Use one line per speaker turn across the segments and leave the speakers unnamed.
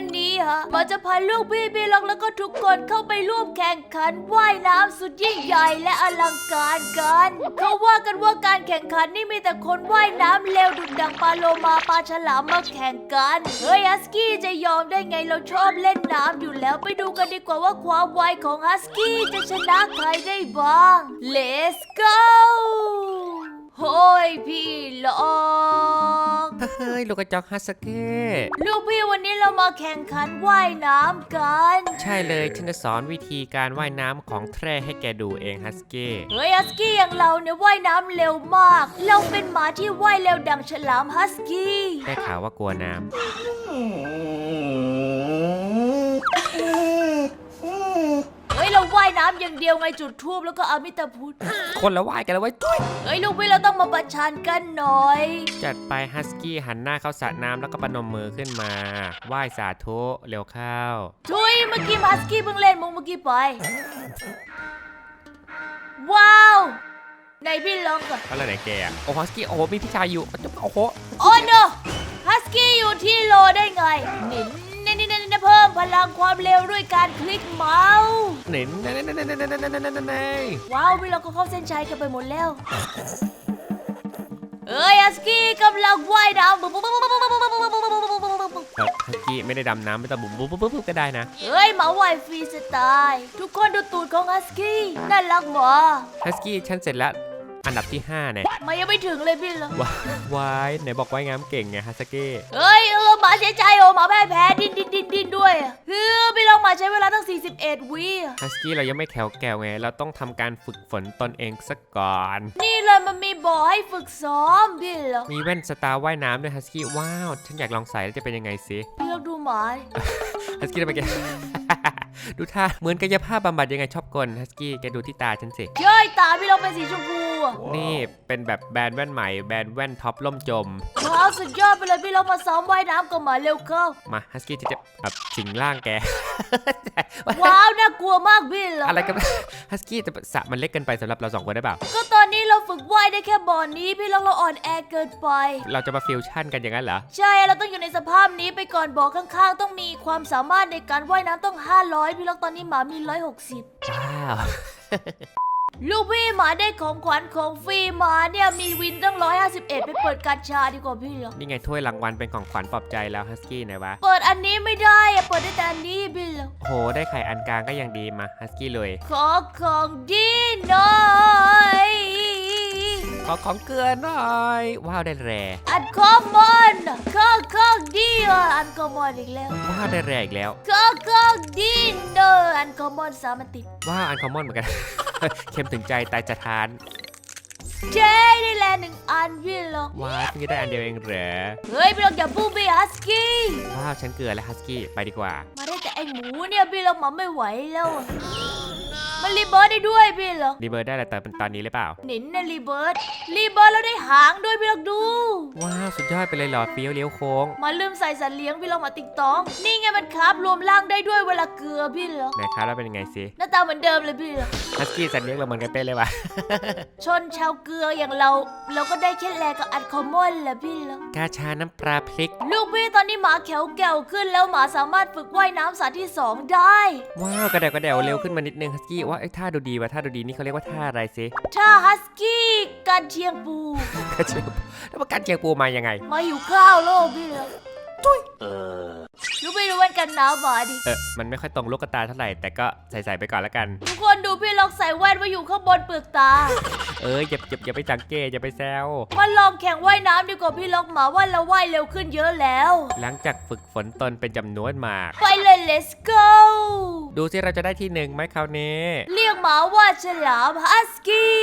วันนี้ฮะเราจะพาลูกพี่พี่ล็อกแล้วก็ทุกคนเข้าไปร่วมแข่งขันว่ายน้ำสุดยิ่งใหญ่และอลังการกันเขาว่ากันว่าการแข่งขันนี่มีแต่คนว่ายน้ำเร็วดุดดังปลาโลมาปลาฉลามมาแข่งกันเฮ้ยฮัสกี้จะยอมได้ไงเราชอบเล่นน้ำอยู่แล้วไปดูกันดีกว่าว่าความไวของฮัสกี้จะชนะใครได้บ้าง Let's go โฮ้ยพี่ล็อก
เฮ้ยลูกกระจอกฮัสเก้
ลูกพี่วันนี้เรามาแข่งขันว่ายน้ำกัน
ใช่เลยฉันจะสอนวิธีการว่ายน้ำของแทร่ให้แกดูเองฮัสเก้
เฮ้ยฮัสกี้อย่างเราเนี่ยว่ายน้ำเร็วมาก เราเป็นหมาที่ว่ายเร็วดังฉลามฮัสกี้
ได้ข่าวว่ากลัวน้
เฮ้ยเรา ว่ายน้ำอย่างเดียวไงจุดทูบแล้วก็อามิตาพุทธำ
คนละว่ายกันแล้วไว้ยตุ้ย
เฮ้ยลูกพี่เราต้องมาประชันกันหน่อย
จัดไปฮัสกี้หันหน้าเข้าสระน้ำแล้วก็ปนมมือขึ้นมาว่ายสาธุเร็วเข้า
ทุยเมื่อกี้ฮัสกี้เพิ่งเล่นมุกเมื่อกี้ไป ว้าวไหนพี่ลองก่อน
แล้วไหนแกอะโอ้ฮัสกี้โอ้โหมีพี่ชายอยู่โอ้โห
โอ้โนฮัสกี้อยู่ที่โลได้ไงนินนี่นี่นี่นี่เพิ่มพลังความเร็วด้วยการคลิกเมาส์
เน่นเน่นเน่นเน่นเน่นเน่นเน่นเน่นเน่นเน่น
ว้าวพี่เราก็เข้าเส้นชัยกันไปหมดแล้วเอ้ยฮัสกี้กำลังว่ายน้ำปุ๊บปุ๊บปุ๊บปุ๊บปุ๊บปุ๊บปุ๊บปุ๊บปุ๊บปุ๊บปุ๊บปุ๊บ
เออฮัสกี้ไม่ได้ดำน้ำไม่ต้องบุบบุบบุบบุบก็ได้นะ
เฮ้ยหมาว่ายฟรีสไตล์ทุกคนดูตูดของฮัสกี้น่ารักหมอ
ฮัสกี้ฉันเสร็จแล้ว อันดับที่5เนี่ย
มายังไม่ถึงเลยพี่เหรอ
ว้ายวายไหนบอกว่ายน้ำเก่งไงฮัสกี้
เฮ้ยเออหมาเสียใจโอ้หมาแพ้แพ้ดิ้นดิ้นดิ้นดิ้นด้วยอะเฮ้ยพี่ลองมาใช้เวลาตั้ง 41 วิอะ
ฮัสกี้เรายังไม่แข็งแกร่วไงเราต้องทำการฝึกฝนตนเองสักก่อน
นี่เลยมันมีบ่อให้ฝึกซ้อมพี่เหรอ
มีแว่นสตาร์ว่ายน้ำด้วยฮัสกี้ว้าวฉันอยากลองใส่แล้วจะเป็นยังไงสิ
พี่ลองดูหมา
ฮัสกี้ทำไมแก ดูท่าเหมือนกายภาพบำบัดยังไงชอบกลฮัสกี้แกดูที่ตาฉันสิ
เย้ยตาพี่ลองเป็นสีชมพูอะ
นี่เป็นแบบแบรนด์แว่นใหม่แบรนด์แว่นท็อปล่มจม
ว้าวสุดยอดไปเลยพี่ลองมาซ้อมว่ายน้ำกับหมาเร็วเข้า
มาฮัสกี้จะจะแบบสิงร่างแก
ว้าวน่ากลัวมากพี่เหรอ
อะไรกันฮัสกี้แต่สระมันเล็กเกินไปสำหรับเราสองคนได้เปล่า
ก็ตอนนี้ เราฝึกว่ายได้แค่บ่อนี้พี่ลองเราอ่อนแอเกินไป
เราจะมาฟิวชั่นกันอย่างนั้นเหรอ
ใช่เราต้องอยู่ในสภาพนี้ไปก่อนบอกข้างๆ ต้องมีความสามารถในการว่ายน้ำต้อง 500 พี่ล็อกตอนนี้หมามี 160
ว้าว
ลูกพี่หมาได้ของขวัญของฟรีหมาเนี่ยมีวินตั้ง 151 ไปเปิดกาชาดีกว่าพี่ล็อก
นี่ไงถ้วยรางวัลเป็นของขวัญปลอบใจแล้วฮัสกี้ไหนวะ
เปิดอันนี้ไม่ได้อะเปิดได้แต่อันนี้พี่ล็อก
โห ได้ไข่อันกลางก็ยังดีมาฮัสกี้เลย
ขอของดีหน่อย
ขอของเกลือหน่อย ว้าวได้แร่
อันคอมมอนของของดีอะอันคอมมอนอีกแล้ว
ว้าวได้แร่อีกแล้ว
ของของดีเนอะอันคอมมอนสามอันติด
ว้าวอันคอมมอนเหมือนกันเค็มถึงใจตายจะทาน
เจ๊ได้แล้วหนึ่งอันพี่ล็อก
ว้าวเพิ่งจะได้อันเดียวเองเหรอ
เฮ้ยพี่ลองอย่าพูดไปฮัสกี้
ว้าวฉันเกลือแล้วฮัสกี้ไปดีกว่า
มาได้แต่ไอหมูเนี่ยพี่ลองหมาไม่ไหวแล้วอะ มันรีเบิร์ดได้ด้วยพี่ลอง
รีเบิร์ดได้แต่เป็นตอนนี้หรือเปล่า
หนินนะรีเบิร์ดรีเบิร์ดแล้วได้หางด้วยพี่ลองดู
ว้าวสุดยอดไปเลยหลอดเฟี้ยวเลี้ยวโค้ง
มาลืมใส่สัตว์เลี้ยงพี่ลองมาติ๊กตอง นี่ไงมันคาบรวมร่างได้ด้วยเวลาเกลือพี่ลอง
ไหนครับแล้วเป็นยังไงสิ
หน้าตาเหมือนเดิมเลยพี่ลอง
ฮัสกี้สัตว์เลี้ยงเราเหมือนกันเป๊ะเลยว่ะ
ชนชาวเกลืออย่างเรา เราก็ได้แค่แลกับอัดคอมมอนแหละพี่ลอง
กาชาน้ำปลาพริก
ลูกพี่ตอนนี้หมาแขวแก่วขึ้นแล้วหมาสามารถฝึกว่ายน้ำสาที่สองได้
ว้าวกระเดวกระเดวเร็วขึ้นมานิดนึงฮัสกี้ว่าไอ้ยท่าดูดีว่ะท่าดูดีนี่เขาเรียกว่าท่าอะไรสิ
ถ้าฮัสกี้กันเชียงปู
กระเชียงแล้วประกันเชียงปูมายังไง
มาอยู่ข้าวโลกพี่เหรอ จุ้ยรู้ไม่รู้วันกันหนาวหมาดิ
เออมันไม่ค่อยตรงลูกตาเท่าไหร่แต่ก็ใส่ๆไปก่อนแล้วกัน
ทุกคนดูพี่ล็อกใส่แว่นไว้อยู่ข้างบนเปลือกตา
เอออย่าอย่าอย่าไปสังเกตอย่าไปแซว
มาลองแข่งว่ายน้ำดีกว่าพี่ล็อกหมาว่าเราว่ายเร็วขึ้นเยอะแล้ว
หลังจากฝึกฝนตนเป็นจำนวนมาก
ไปเลย let's go
ดูสิเราจะได้ที่หนึ่งไหมคราวนี้
เรียกหมาว่าฉลามฮัสกี้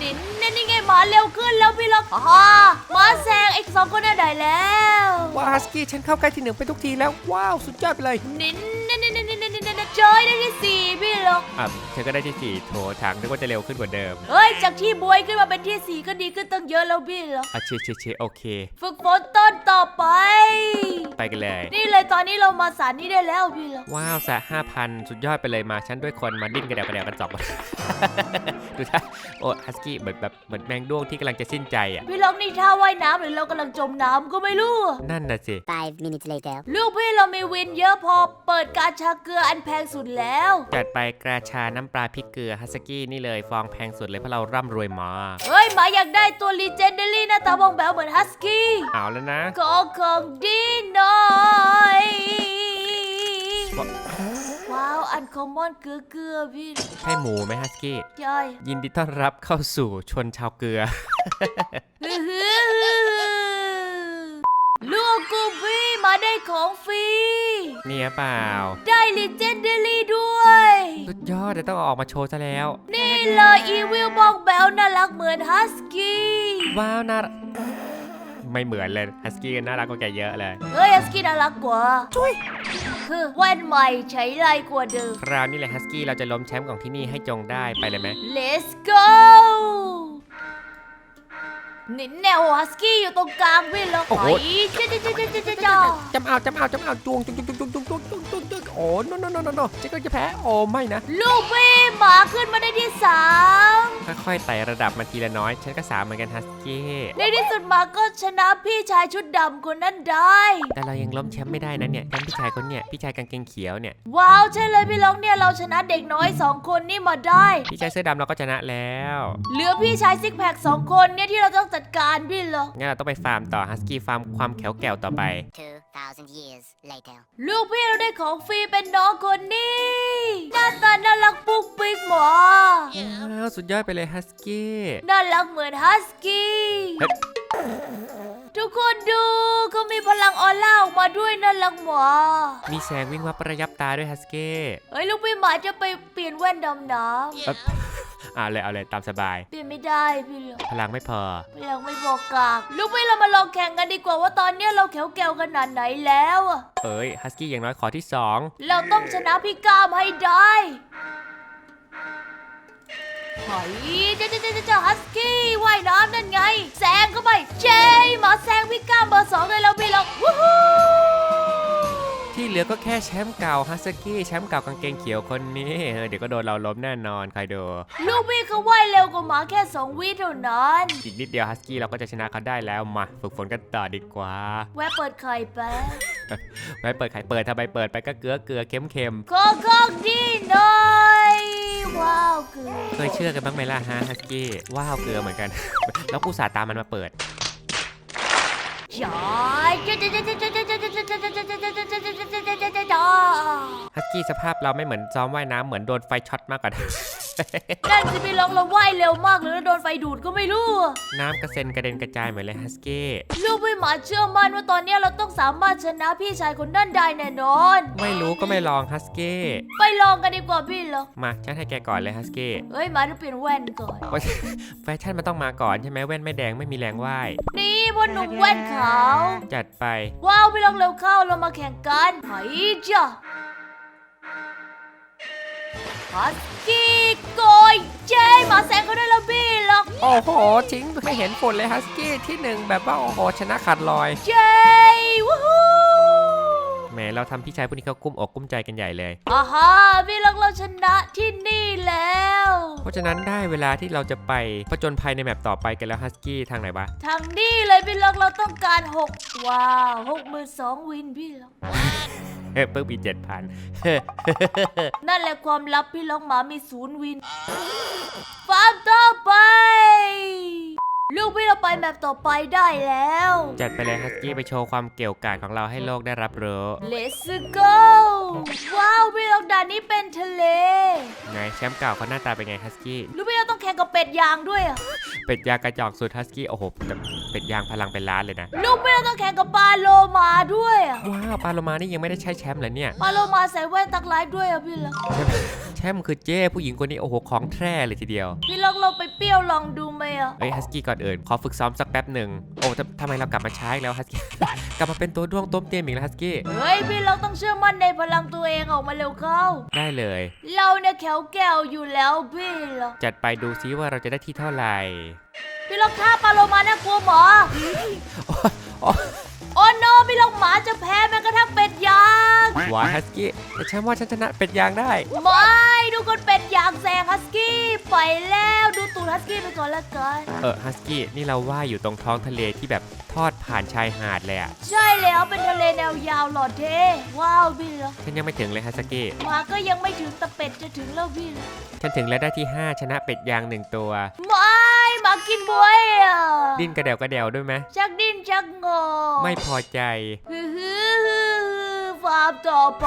นินนี่นี่ไง หมาเร็วขึ้นแล้วพี่ล็อกฮ่าหมาแซงอีกสองคนน่ะได้แล้ว
ว้าวฮัสกี้ฉันเข้าใกล้ที่หนึ่งไปทุกทีแล้วว้าวสุดยอดไปเลย
นินนี่นี่นี่นี่นี่นี่จอยได้ที่สี่พี่ล็อก
อะเธอก็ได้ที่สี่โถถังนึกว่าจะเร็วขึ้นกว่าเดิม
เฮ้ยจากที่บวยขึ้นมาเป็นที่สี่ก็ดีขึ้นตั้งเยอะแล้วพี่เหรอ
อะเชเชเชโอเค
ฝึกฝนต้นต่อไป
ไปกันเลย
นี่เลยตอนนี้เรามาสารนี้ได้แล้วพี่เหรอ
ว้าวสะห้าพันสุดยอดไปเลยมาฉันด้วยคนมาดิ้นกระเดวกระเดวกันสองคน ดูท่าโอ้ฮัสกี้เหมือนแบบเหมือนแมงด้วงที่กำลังจะสิ้นใจอะ
พี่ล็อกนี่ท่าว่ายน้ำหรือเรากำลังจมน้ำก็ไม่รู้อะ
นั่นน่ะสิ
Five minutes later.
ลูกพี่เรามีวินเยอะพอเปิดการชาเกลืออันแพงสุดแล้ว
จัดไปกระชาน้ำปลาพริกเกลือฮัสกี้นี่เลยฟองแพงสุดเลยเพราะเราร่ำรวยมาก
เฮ้ยหมาอยากได้ตัวลีเจนเดอรี่หน้าตาบองแบวเหมือนฮัสกี้
เอาแล้วนะ
ขอของดีหน่อย
ว้า
ว้าว อันคอมมอนเกลือเกลือพี่
ใช่หมูไหมฮัสกี้
ใช่
ยินดีต้อนรับเข้าสู่ชนชาวเกลือ
ฮึ่มลูกกูพี่มาได้ของฟรี
เนี่ยเปล่า
ได้ลีเจนเดอรี่ด้วย
สุดยอดแต่ต้องเอาออกมาโชว์ซะแล้ว
นี่เลยอีวิลบอกแบลน่ารักเหมือนฮัสกี้
ว้าวน่ารักไม่เหมือนเลยฮัสกี้น่ารักกว่าแกเยอะเลย
เฮ้ยฮัสกี้น่ารักกว่าช่วยคือ แว่นใหม่ใช้ไรกว่าเดิม
คราวนี้แหละฮัสกี้เราจะล้มแชมป์ของที่นี่ให้จงได้ไปเลยไหม
Let's go นี่แนวฮัสกี้อยู่ตรงกลางพี่แล้วไปจ้าจ้าจ้าจ้าจ้าจ้าจ้า
จำเอาจำเอาจำเอาจวงจุงจุงจุงจุงจุงจุงจุงจุงโอ้โนโนโนโนโนฉันก็จะแพ้โอ้ไม่นะ
ลูกพี่หมาขึ้นมาได้ที่สาม
ค่อยๆไต่ระดับมาทีละน้อย ฉันก็สามเหมือนกันฮัสกี้
ในที่สุดหมาก็ชนะพี่ชายชุดดำคนนั้นได้
แต่เรายังล้มแชมป์ไม่ได้นะเนี่ยแชมป์พี่ชายคนเนี่ยพี่ชายกางเกงเขียวเนี่ย
ว้าวใช่เลยพี่ล็อกเนี่ยเราชนะเด็กน้อยสองคนนี่มาได้
พี่ชายเสื้อดำเราก็ชนะแล้ว
เหลือพี่ชายซิกแพคสองคนเนี่ยที่เราต้องจัดการพี่ล็อก
งั้นเราต้องไปฟาร์มต่อฮัสกี้ฟาร์มความแข็งแกร่วต่อไป
Two thousand years later.
ลูกพี่เราได้ของฟรีเป็นน้องคนนี้หน้าตาน่ารักปุ๊กปิ๊กหมอ
ว้าวสุดยอดไปเลยฮัสกี้
น่ารักเหมือนฮัสกี้
เฮ้ย
ทุกคนดูเขามีพลังออร่าออกมาด้วยน่ารักหมอ
มีแสงวิ่งมาประยับตาด้วยฮัสกี้
เฮ้ยลูกพี่หมาจะไปเปลี่ยนแว่นดำน้
เอ้ย เอาเลยเอาเลยตามสบายำ
เปลี่ยนไม่ได้พี่เหรอ
พลังไม่พอ
พลังไม่บอกกากลูกพี่เรามาลองแข่งกันดีกว่าว่าตอนเนี้ยเราแข็งแกร่วขนาดไหนแล้วอะ
เอ้ยฮัสกี้อย่างน้อยขอที่สอง
เราต้องชนะพี่ก้ามให้ได้เฮ้ยเจ้าเจ้าเจ้าเจ้าฮัสกี้ว่ายน้ำนั่นไง ลื
อก็แค่แชมป์เก่าฮัสกี้แชมป์เก่ากางเกงเขียวคนนี้เออเดี๋ยวก็โดนเราล้มแน่นอนคอยดู
ลูกพี่เขาว่ายเร็วกว่าหมาแค่สองวิเท่านั้น
อีกนิดเดียวฮัสกี้เราก็จะชนะเขาได้แล้วมาฝึกฝนกันต่อดีกว่า
แวะเปิดไข่แป๊บ
ไว้เปิดไข่เปิดทำไมเปิดไปก็เกลือเกลือเค็มเค็ม
ขอของดีหน่อยว้าวเกลือ
เคยเชื่อกันบ้างไหมล่ะฮะฮัสกี้ว้าวเกลือเหมือนกัน แล้วกูสาห์ตามมันมาเปิด
จอยจ้าจ้าจ้าจ้าจ้าจ้าจ้าจ้าจ้าจ้าจ้าจ้าจ้าจ้าจ้าจ้าจ้า
ฮัสกี้สภาพเราไม่เหมือนซ้อมว่ายน้ำเหมือนโดนไฟช็อตมากกว่า
นั่นสิพี่ลองเราว่ายเร็วมากเลยแล้วโดนไฟดูดก็ไม่รู้
น้ำกระเซ็นกระเด็นกระจายเหมือนเลยฮัสกี้
ลูกพี่หมาเชื่อมั่นว่าตอนนี้เราต้องสามารถชนะพี่ชายคนนั่นได้แน่นอน
ไม่รู้ก็ไม่ลองฮัสกี้
ไปลองกันดีกว่าพี่เหรอ
มาฉันให้แกก่อนเลยฮัสกี้
เฮ้ยหมาต้องเปลี่ยนแว่นก่อน
ว่าแฟชั่นมันต้องมาก่อนใช่ไหมแว่นไม่แดงไม่มีแรงว่าย
นี่พ่อหนุ่มแว่นขาว
จัดไป
ว้าวพี่ลองเร็วเข้าเรามาแข่งกันไฮ้จ้ะ ฮัสกี้โกยเจหมาแซงเขาได้แล้วพี่หรอก
โอ้โหทิ้งไม่เห็นฝุ่นเลยฮัสกี้ที่หนึ่งแบบว่าโอ้โหชนะขาดลอย
เจวู้ฮู้
แหมเราทำพี่ชายพวกนี้เขากุ้มอกกุ้มใจกันใหญ่เลย
อ่าฮะพี่ลองเราชนะที่นี่แล้ว
เพราะฉะนั้นได้เวลาที่เราจะไปผจญภัยในแมปต่อไปกันแล้วฮัสกี้ทางไหนวะ
ทางนี้เลยพี่ล็อกเราต้องการหกว้าวหกหมื่นสองวินพี่ล็อก
เพิ่มอีกเจ็ดพัน
นั่นแหละความลับพี่ล็อกหมามีศูนย์วินฟาร์มต่อไป ลูกพี่เราไปแบบต่อไปได้แล้ว
จัดไปเลยฮัสกี้ไปโชว์ความเกี่ยวกาจของเราให้โลกได้รับรู้
Let's go ว้าวพี่ล็อกด่านนี้เป็นทะเล
ไงแชมป์เก่าเขาหน้าตาเป็นไงฮัสกี้
ลูกพี่เราต้องแข่งกับเป็ดยางด้วยอะ
เป็ดยางกระจอกสุดฮัสกี้โอ้โหแต่เป็ดยางพลังเป็นล้านเลยนะ
ลูกพี่เราต้องแข่งกับปลาโลมาด้วยอะ
ว้าวปาโลมานี่ยังไม่ได้ใช้แชมป์เลยเนี่ย
ปลาโลมาใส่แว่นตักไลฟ์ด้วยอะพี่ล็อก
แชมป์คือเจ้ผู้หญิงคนนี้โอ้โหของแท้เลยทีเดียว
พี่ล็อกเราไปเปรี้ยวลองดูไหมอะ
เอ้ยฮัสกี้ก่อนอื่นขอฝึกซ้อมสักแป๊บหนึ่งโอ้ทำทำไมเรากลับมาช้าอีกแล้วฮัสกี้ กลับมาเป็นตัวด้วงต้มเตี้ยมอีกแล้วฮัสกี้
เฮ้ยพี่ล็อกต้องเชื่อมั่นในพลังตัวเองออกมาเร็วเข้าเข้า
ได้เลย
เราเนี่ยแขวแก้วอยู่แล้วพี่ล็อก
จัดไปดูซิว่าเราจะได้ที่เท่าไหร่
พี่ล็อกท่าปลาโลมาน่ากลัวหมอ
โอ้
โอ้โนพี่ล็อกหมาจะแพ้แม้กระทั่ง เป็ดยาง
หวายฮัสกี้แต่ฉันว่าฉันชนะเป็ดยางได้
ไม่ดูคนเป็ดยางแซงฮัสกี้ไปแล้วดูตูดฮัสกี้ไปก่อนละกัน
เออฮัสกี้นี่เราว่ายอยู่ตรงท้องทะเลที่แบบทอดผ่านชายหาดเลยอะ
ใช่แล้วเป็นทะเลแนวยาวหลอดเท่ว้าวพี่ล็อก
ฉันยังไม่ถึงเลยฮัสกี้
หมาก็ยังไม่ถึงแต่เป็ดจะถึงแล้วพี่ล็อก
ฉันถึงแล้วได้ที่ 5 ชนะเป็ดยางหนึ่งตัว
ไม่หมากินบวยอะ
ดิ้นกระเดวกระเดวด้วยไหม
ชักดิ้นชักงอ
ไม่พอใจ
ฮือฮือฮือฟาร์มต่อไป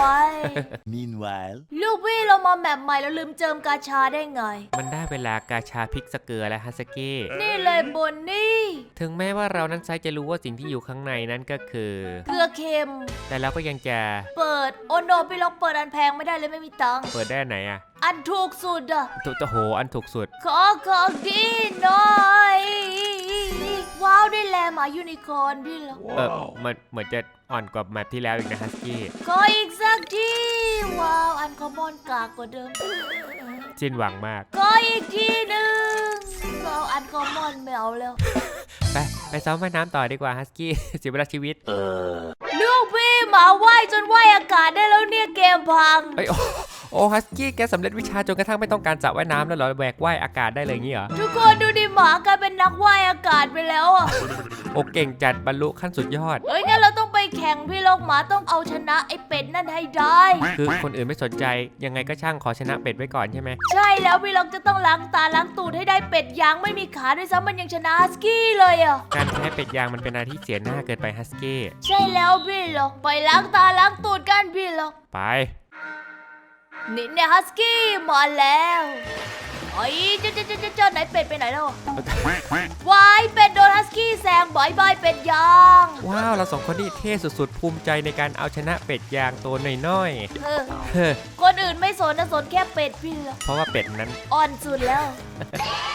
Meanwhile.
ลูกพี่เรามาแมปใหม่แล้วลืมเจิมกาชาได้ไง
มันได้เวลากาชาพริกสเกลือแล้วฮัสกี้
นี่เลยบนนี่
ถึงแม้ว่าเรานั้นไซจะรู้ว่าสิ่งที่อยู่ข้างในนั้นก็คือ
เกลือเค็ม
แต่เราก็ยังจะ
เปิดโอโนพี่ล็อกเปิดอันแพงไม่ได้เลยไม่มีตังค์
เปิดได้ไหนอะ
อันถูกสุดอะ
ตุตโหอันถูกสุด
ขอของดีหน่อย ว้าวได้แลหมายูนิคอร์นพี่ล็อก
เออมันเหมือนจะอ่อนกว่าแมปที่แล้วอีกนะฮัสกี้
ขออีกสักทีว้าวอันคอมมอนกากกว่าเดิม
สิ้นหวังมาก
ขออีกทีหนึ่งเอาอันคอมมอนไม่เอาแล้ว
ไปไปซ้อมว่ายน้ำต่อดีกว่าฮัสกี้เสียเวลาชีวิต
Uh.
ลูกพี่หมาว่ายจนว่ายอากาศได้แล้วเนี่ยเกมพัง
เอ้ย โอ้โอ้ฮัสกี้แกสำเร็จวิชาจนกระทั่งไม่ต้องการสระว่ายน้ำแล้วเหรอแหวกว่ายอากาศได้เลยอย่างงี้เหรอ
ทุกคนดูดิหมากลายเป็นนักว่ายอากาศไปแล้วอะ
โอ้เก่งจัดบรรลุขั้นสุดยอด
เอ้ยงั้นเราต้องไปแข่งพี่ลูกหมาต้องเอาชนะไอ้เป็ดนั่นให้ได้
คือคนอื่นไม่สนใจยังไงก็ช่างขอชนะเป็ดไว้ก่อนใช่ไหม
ใช่แล้วพี่ล็อกจะต้องล้างตาล้างตูดให้ได้เป็ดยางไม่มีขาด้วยซ้ำมันยังชนะฮัสกี้เลยอะ
การแพ้เป็ดยางมันเป็นอะไรที่เสียหน้าเกินไปฮัสกี้
ใช่แล้วพี่ล็อกไปล้างตาล้างตูดกันพี่ล็อก
ไป
นี่เนฮัสกี้มาแล้ว ไอ้ยเจ้าเจ้าเจ้าเจ้าเจ้าไหนเป็ดไปไหนแล้วอะวายเป็ดโดนฮัสกี้แซงบายบายเป็ดยาง
ว้าวเราสองคนนี่เท่สุดๆภูมิใจในการเอาชนะเป็ดยางตัวน้อย
เออ
ๆเฮ้อ
คนอื่นไม่สนนะสนแค่เป็ดพี่ล็อก
เพราะว่าเป็ดนั้น
อ่อนสุดแล้ว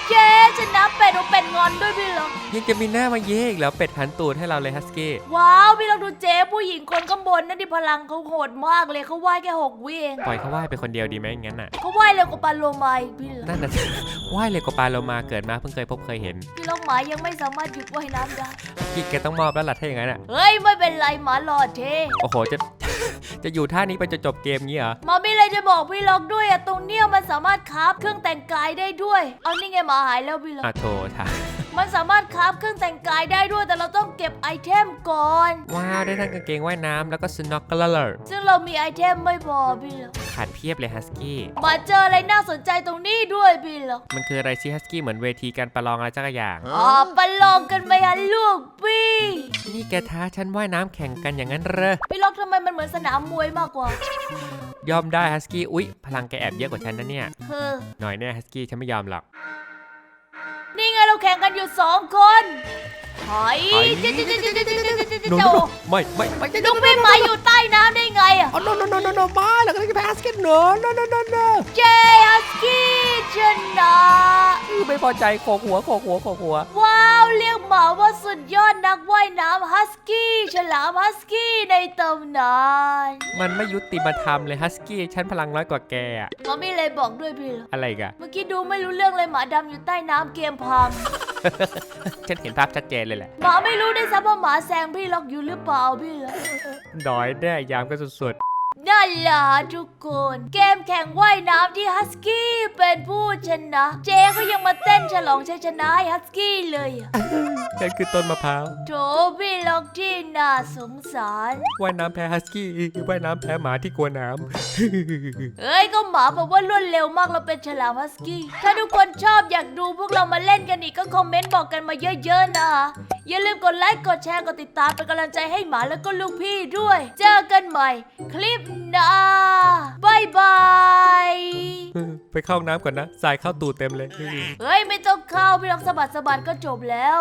เจ๊ชนะเป็ดโอเป็ดงอนด้วยพี่ล็อก
ยังจะมีหน้ามาเย่อีกแล้วเป็ดหันตูดให้เราเลยฮัสกี้
ว้าวพี่ล็อกดูเจ๊ผู้หญิงคนข้างบนนั่นดิพลังเขาโหดมากเลยเขาว่ายแค่หกวิเอง
ปล่อยเขาว่ายไปคนเดียวดีไหมงั้นน่ะ
เขาว่ายเร็วกว่าปลาโลมาอีกพี่ล็อก
นั่นน่ะว่ายเลยกว่าปลาโลมาเกิดมาเพิ่งเคยพบเคยเห็น
พี่ล็อกหมายังไม่สามารถหยุดว่ายน้ำได้
กิกแกต้องมอบแล้วล่ะถ้าอย่างนั้นอะ
เฮ้ยไม่เป็นไรหมาหล่อเท่
โอ้โห จะ จะอยู่ท่านี้ไปจนจบเกมงี้เหรอ
หมาไม่เลยจะบอกพี่ล็อกด้วยอะตรงเนี้ยมันสามารถคราฟเครื่องแต่งกายได้ด้วย เอานี่ไงหมาหายแล้วพี่ล็อก
อะโถท่า
มันสามารถคราฟเครื่องแต่งกายได้ด้วย แต่เราต้องเก็บไอเทมก่อน
ว้าว ได้ทั้งกางเกงว่ายน้ำแล้วก็สโนว์เกอร์
ซึ่งเรามีไอเทมไม่พอพี่ล็อก
ขาดเพียบเลยฮัสกี้
มาเจออะไรน่าสนใจตรงนี้ด้วยพี่ล็อก
มันคืออะไรซิฮัสกี้เหมือนเวทีการประลองอะไรสักอย่าง
อ๋อประลองกันไหมฮะลูกพี่
นี่แกท้าฉันว่ายน้ำแข่งกันอย่างนั้นเหรอ
พี่ล็อกทำไมมันเหมือนสนามมวยมากกว่า
ยอมได้ฮัสกี้ อุ๊ย พลังแกแอบเยอะกว่าฉันนะเนี่ย
เฮ้อ
หน่อยแน่ฮัสกี้ฉันไม่ยอมหรอก
นี่ไงเราแข่งกันอยู่สองคน หอย
หอย
เจ๊เจ๊เจ๊เจ๊เจ๊เจ๊เจ๊เจ๊
โน
เจ๊
โนโนไม่ไม่ไม่
ลูกพี่หมาอยู่ใต้น้ำได้ไงอะ
โอ้โนโนโนโนโนมาแล้วก็จะแพ้ฮัสกี้โนโนโนโนโน
เจฮัสกี้ชนะ
ไม่พอใจโขกหัวโขกหัวโขกหัว
ว้าวเรียกหมาว่าสุดยอดนักว่ายน้ำฮัสกี้ฉลามฮัสกี้ในตำนาน
มันไม่ยุติธรรมเลยฮัสกี้ฉันพลังน้อยกว่าแกอะ
หมาไม่เลยบอกด้วยพี่เหรอ
อะไรอีกัน
เมื่อกี้ดูไม่รู้เรื่องเลยหมาดำอยู่ใต้น้ำเกมพัง
ฉันเห็นภาพชัดเจนเลยแหละ
หมาไม่รู้ได้วยซ้ำว่าหมาแซงพี่ล็อกอยู่หรือเปล่าพี่เหรอ
ดอยแน่ยามก็สุด
นั่นล่ะทุกคน เกมแข่งว่ายน้ำที่ฮัสกี้เป็นผู้ชนะ เจ๊ก็ยังมาเต้นฉลองชัยชนะให้ฮัสกี้เลยอะ
ๆฉันคือต้นมะพร้าว
โถพี่ล็อกที่น่าสงสาร
ว่ายน้ำแพ้ฮัสกี้ว่ายน้ำแพ้หมาที่กลัวน้
เอ้ยก็หมาบอกว่ารวดเร็วมากเราเป็นฉลามฮัสกี้ ถ้าทุกคนชอบอยากดูพวกเรามาเล่นกันอีกก็คอมเมนต์บอกกันมาเยอะๆนะ อย่าลืมกดไลค์กดแชร์กดติดตามเป็นกำลังใจให้หมาแล้วก็ลูกพี่ด้วย เจอกันใหม่ คลิปหน้าบายบายำ
ไปเข้าห้องน้ำก่อนนะสายเข้าตูดเต็มเลย
เฮ้ยไม่ต้องเข้าพี่ลองสะบัดสะบัดก็จบแล้ว